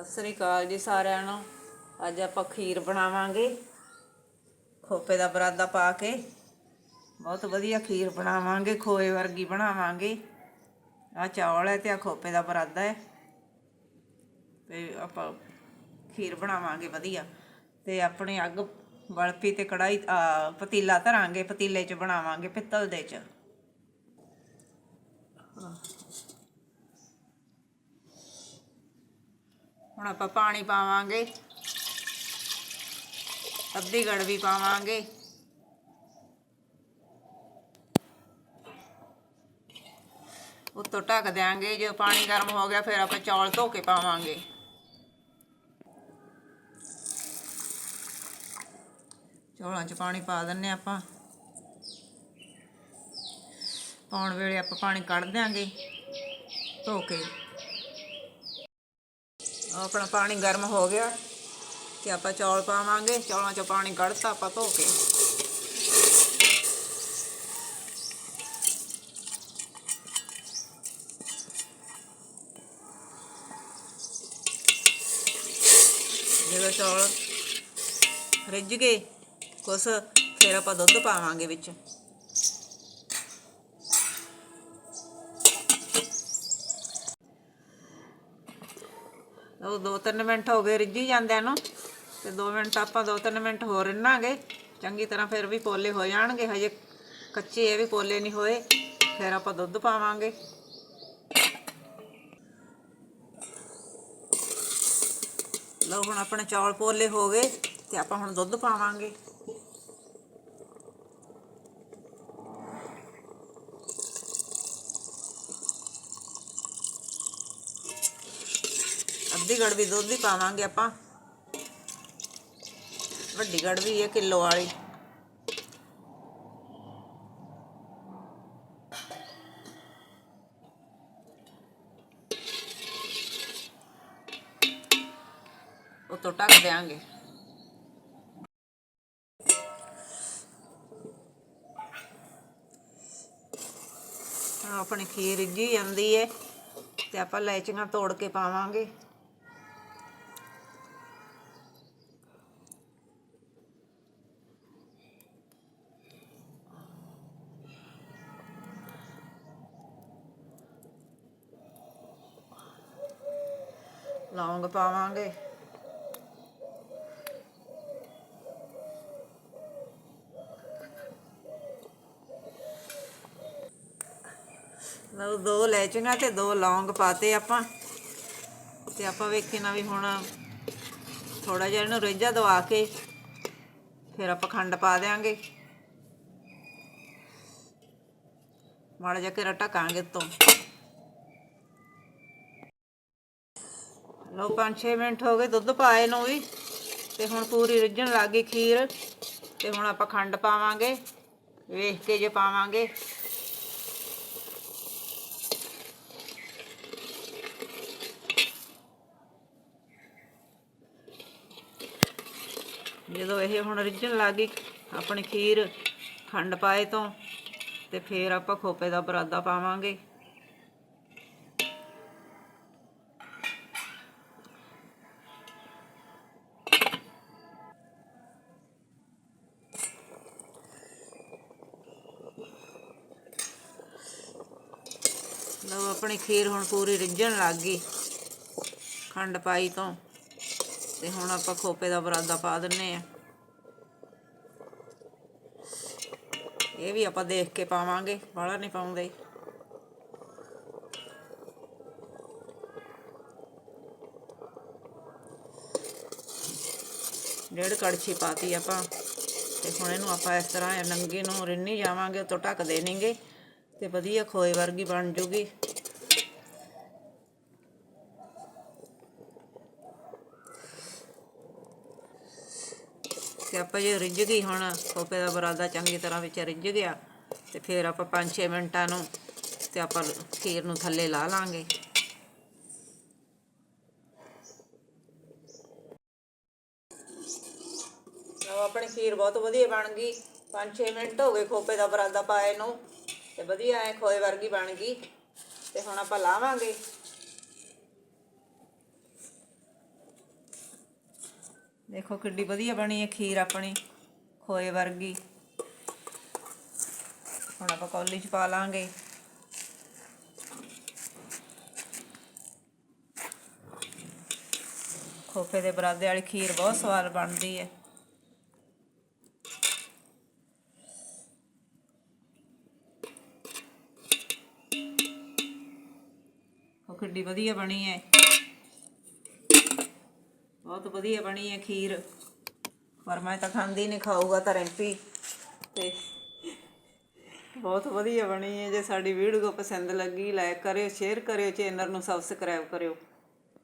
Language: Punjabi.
ਸਤਿ ਸ੍ਰੀ ਅਕਾਲ ਜੀ ਸਾਰਿਆਂ ਨੂੰ। ਅੱਜ ਆਪਾਂ ਖੀਰ ਬਣਾਵਾਂਗੇ, ਖੋਪੇ ਦਾ ਬਰਾਦਾ ਪਾ ਕੇ। ਬਹੁਤ ਵਧੀਆ ਖੀਰ ਬਣਾਵਾਂਗੇ, ਖੋਏ ਵਰਗੀ ਬਣਾਵਾਂਗੇ। ਆ ਚੌਲ ਹੈ ਤੇ ਆ ਖੋਪੇ ਦਾ ਬਰਾਦਾ ਹੈ। ਤੇ ਆਪਾਂ ਖੀਰ ਬਣਾਵਾਂਗੇ ਵਧੀਆ। ਤੇ ਆਪਣੀ ਅੱਗ ਬਲਪੀ ਤੇ ਕੜਾਈ ਪਤੀਲਾ ਧਰਾਂਗੇ, ਪਤੀਲੇ 'ਚ ਬਣਾਵਾਂਗੇ ਪਿੱਤਲ ਦੇ 'ਚ। ਹੁਣ ਆਪਾਂ ਪਾਣੀ ਪਾਵਾਂਗੇ। ਅੱਧੀ ਗੜਵੀ ਪਾਵਾਂਗੇ। ਉੱਤੋਂ ਢੱਕ ਦਿਆਂਗੇ, ਜੇ ਪਾਣੀ ਗਰਮ ਹੋ ਗਿਆ ਫਿਰ ਆਪਾਂ ਚੌਲ ਧੋ ਕੇ ਪਾਵਾਂਗੇ। ਚੌਲਾਂ 'ਚ ਪਾਣੀ ਪਾ ਦਿੰਨੇ ਆਪਾਂ। ਪਾਉਣ ਵੇਲੇ ਆਪਾਂ ਪਾਣੀ ਕੱਢ ਦਿਆਂਗੇ। ਧੋ ਕੇ ਆਪਣਾ ਪਾਣੀ ਗਰਮ ਹੋ ਗਿਆ ਤੇ ਆਪਾਂ ਚੌਲ ਪਾਵਾਂਗੇ। ਚੌਲਾਂ 'ਚੋਂ ਪਾਣੀ ਕੱਢਤਾ, ਆਪਾਂ ਧੋ ਕੇ। ਜਦੋਂ ਚੌਲ ਰਿੱਝ ਗਏ, ਕੁਛ ਫਿਰ ਆਪਾਂ ਦੁੱਧ ਪਾਵਾਂਗੇ ਵਿੱਚ। ਉਹ 2-3 ਮਿੰਟ ਹੋ ਗਏ ਰਿੱਝੀ ਜਾਂਦਿਆਂ ਨੂੰ ਤੇ 2 ਮਿੰਟ ਆਪਾਂ 2-3 ਮਿੰਟ ਹੋਰ ਰਿੰਨਾਂਗੇ। ਚੰਗੀ ਤਰ੍ਹਾਂ ਫਿਰ ਵੀ ਪੋਲੇ ਹੋ ਜਾਣਗੇ। ਹਜੇ ਕੱਚੇ ਇਹ ਵੀ ਪੋਲੇ ਨਹੀਂ ਹੋਏ। ਫਿਰ ਆਪਾਂ ਦੁੱਧ ਪਾਵਾਂਗੇ। ਲਓ ਹੁਣ ਆਪਣੇ ਚੌਲ ਪੋਲੇ ਹੋ ਗਏ ਤੇ ਆਪਾਂ ਹੁਣ ਦੁੱਧ ਪਾਵਾਂਗੇ। ਅੱਧੀ ਗੜਵੀ ਦੁੱਧ ਹੀ ਪਾਵਾਂਗੇ ਆਪਾਂ। ਵੱਡੀ ਗੜਵੀ ਹੈ ਕਿਲੋ ਵਾਲੀ। ਉਤੋਂ ਢੱਕ ਦਿਆਂਗੇ। ਆਪਣੀ ਖੀਰ ਰਿੱਝੀ ਜਾਂਦੀ ਹੈ ਤੇ ਆਪਾਂ ਲੈਚੀਆਂ ਤੋੜ ਕੇ ਪਾਵਾਂਗੇ। ਲੌਂਗ ਪਾਵਾਂਗੇ। ਲਓ ਦੋ ਲੈਚੀਆਂ ਤੇ ਦੋ ਲੌਂਗ ਪਾਤੇ ਆਪਾਂ। ਤੇ ਆਪਾਂ ਵੇਖੇ ਨਾ ਵੀ ਹੁਣ ਥੋੜਾ ਜਿਹਾ ਇਹਨੂੰ ਰੇਜਾ ਦਵਾ ਕੇ ਫਿਰ ਆਪਾਂ ਖੰਡ ਪਾ ਦੇਾਂਗੇ ਮਾੜਾ ਜਿਹਾ ਘੇਰਾ ਢਕਾਂਗੇ ਤੋਂ ਲਓ 5-6 ਮਿੰਟ ਹੋ ਗਏ, ਦੁੱਧ ਪਾਏ ਨੂੰ ਵੀ। ਤੇ ਹੁਣ ਪੂਰੀ ਰਿੱਝਣ ਲੱਗ ਗਈ ਖੀਰ। ਤੇ ਹੁਣ ਆਪਾਂ ਖੰਡ ਪਾਵਾਂਗੇ, ਵੇਖ ਕੇ ਜੇ ਪਾਵਾਂਗੇ। ਜਦੋਂ ਇਹ ਹੁਣ ਰਿੱਝਣ ਲੱਗ ਗਈ, ਆਪਣੀ ਖੀਰ ਖੰਡ ਪਾਏ ਤੋਂ, ਤੇ ਫੇਰ ਆਪਾਂ ਖੋਪੇ ਦਾ ਬਰਾਦਾ ਪਾਵਾਂਗੇ। ਆਪਣੀ ਖੀਰ ਹੁਣ ਪੂਰੀ ਰਿੱਝਣ ਲੱਗ ਗਈ ਖੰਡ ਪਾਈ ਤੋਂ। ਤੇ ਹੁਣ ਆਪਾਂ ਖੋਪੇ ਦਾ ਬਰਾਦਾ ਪਾ ਦਿੰਨੇ ਆ। ਇਹ ਵੀ ਆਪਾਂ ਦੇਖ ਕੇ ਪਾਵਾਂਗੇ। ਬਾਹਲਾ ਨਹੀਂ ਪਾਉਂਦੇ। ਡੇਢ ਕੜਛੀ ਪਾਤੀ ਆਪਾਂ। ਤੇ ਹੁਣ ਇਹਨੂੰ ਆਪਾਂ ਇਸ ਤਰ੍ਹਾਂ ਨੰਗੇ ਨੂੰ ਰਿੰਨੀ ਜਾਵਾਂਗੇ ਤੋਂ ਢੱਕ ਦੇਣਗੇ ਤੇ ਵਧੀਆ ਖੋਏ ਵਰਗੀ ਬਣ ਜੂਗੀ। ਤੇ ਆਪਾਂ ਜੇ ਰਿੱਝ ਗਈ ਹੁਣ ਖੋਪੇ ਦਾ ਬਰਾਦਾ ਚੰਗੀ ਤਰ੍ਹਾਂ ਵਿੱਚ ਰਿੱਝ ਗਿਆ, ਤੇ ਫਿਰ ਆਪਾਂ 5-6 ਮਿੰਟਾਂ ਨੂੰ ਤੇ ਆਪਾਂ ਖੀਰ ਨੂੰ ਥੱਲੇ ਲਾ ਲਾਂਗੇ। ਆਪਣੀ ਖੀਰ ਬਹੁਤ ਵਧੀਆ ਬਣ ਗਈ। 5-6 ਮਿੰਟ ਹੋ ਗਏ ਖੋਪੇ ਦਾ ਬਰਾਦਾ ਪਾਏ ਨੂੰ, ਤੇ ਵਧੀਆ ਐ ਖੋਏ ਵਰਗੀ ਬਣ ਗਈ। ਤੇ ਹੁਣ ਆਪਾਂ ਲਾਵਾਂਗੇ। ਦੇਖੋ ਕਿੱਡੀ ਵਧੀਆ ਬਣੀ ਹੈ ਖੀਰ ਆਪਣੀ, ਖੋਏ ਵਰਗੀ। ਹੁਣ ਆਪਾਂ ਕੌਲੀ ਚ ਪਾ ਲਾਂਗੇ। ਖੋਪੇ ਦੇ ਬਰਾਦੇ ਵਾਲੀ ਖੀਰ ਬਹੁਤ ਸਵਾਦ ਬਣਦੀ ਹੈ। ਉਹ ਕਿੱਡੀ ਵਧੀਆ ਬਣੀ ਹੈ। ਬਹੁਤ ਵਧੀਆ ਬਣੀ ਹੈ ਖੀਰ। ਪਰ ਮੈਂ ਤਾਂ ਖਾਂਦੀ ਨਹੀਂ ਖਾਊਗਾ ਤਾਂ ਰੈਂਪੀ। ਤੇ ਬਹੁਤ ਵਧੀਆ ਬਣੀ ਹੈ। ਜੇ ਸਾਡੀ ਵੀਡੀਓ ਪਸੰਦ ਲੱਗੀ ਲਾਈਕ ਕਰਿਓ ਸ਼ੇਅਰ ਕਰਿਓ ਚੈਨਲ ਨੂੰ ਸਬਸਕ੍ਰਾਈਬ ਕਰਿਓ।